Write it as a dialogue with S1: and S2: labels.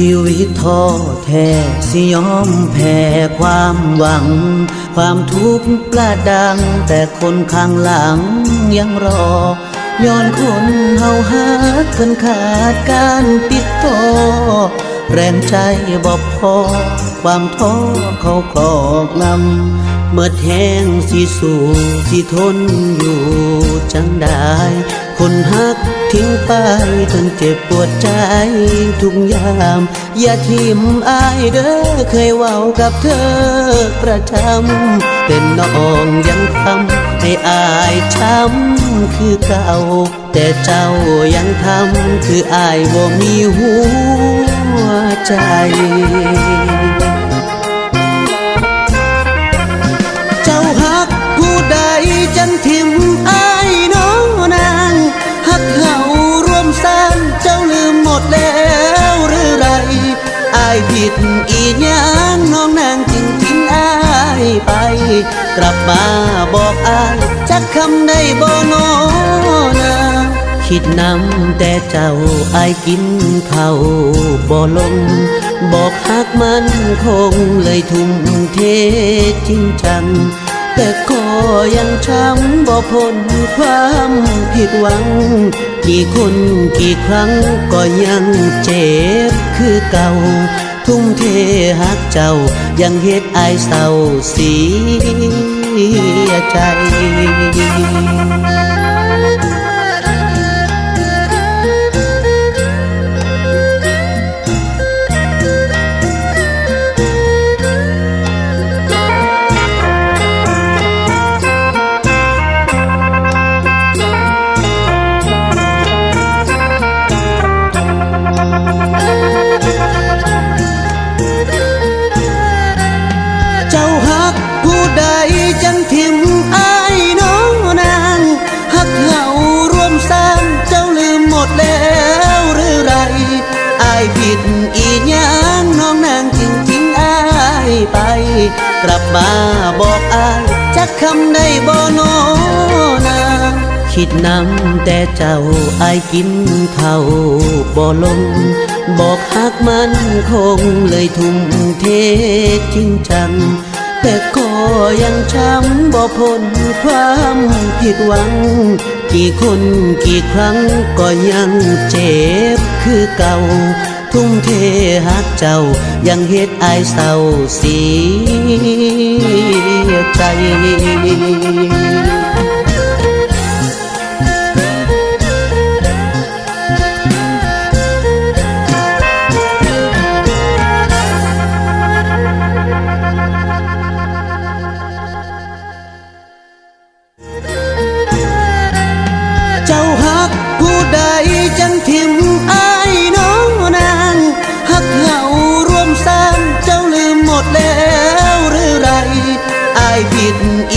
S1: ชีวิตท้อแท้สิยอมแพ้ความหวัง ความทุกข์กล้าดัง แต่คนข้างหลังยังรอ ย้อนคนเฮาฮักกันขาดการติดต่อแรงใจบอกพอ ความท้อเขาครอบงำเมื่อแห้งสิสู่สิทนอยู่จังได้ คนฮักทิ้งไปจนเจ็บปวดใจทุกยาม อย่าทิมอายเด้อเคยเว้ากับเธอประจำเป็นน้องยังทำให้อายช้ำคือเก่า แต่เจ้ายังทำคืออายบ่มีหัวใจายผิดอีหยังน้องนางจึงทิ้งอายไป กลับมาบอกอายจักคำได้บ่นอนาคิดนำแต่เจ้าอายกินข้าบ่ลง บอกหักมันคงเลยทุ่มเทจริงจัง แต่ก็ยังช้ำบ่พ้นความผิดหวัง กี่คนกี่ครั้งก็ยังเจ็บคือเก่า ทุ่มเทหักเจ้ายังเฮ็ดอายเศร้าเสียใจ กลับมาบอกอายจักคำได้บ่นอนาคิดนำแต่เจ้าอายกินเข้าบ่ลง บอกหักมันคงเลยทุ่มเทจริงจัง แต่ก็ยังช้ำบ่พ้นความผิดหวัง กี่คนกี่ครั้งก็ยังเจ็บคือเก่า ทุ่มเทหักเจ้า ยังเฮ็ดอายเศร้าเสียใจ getting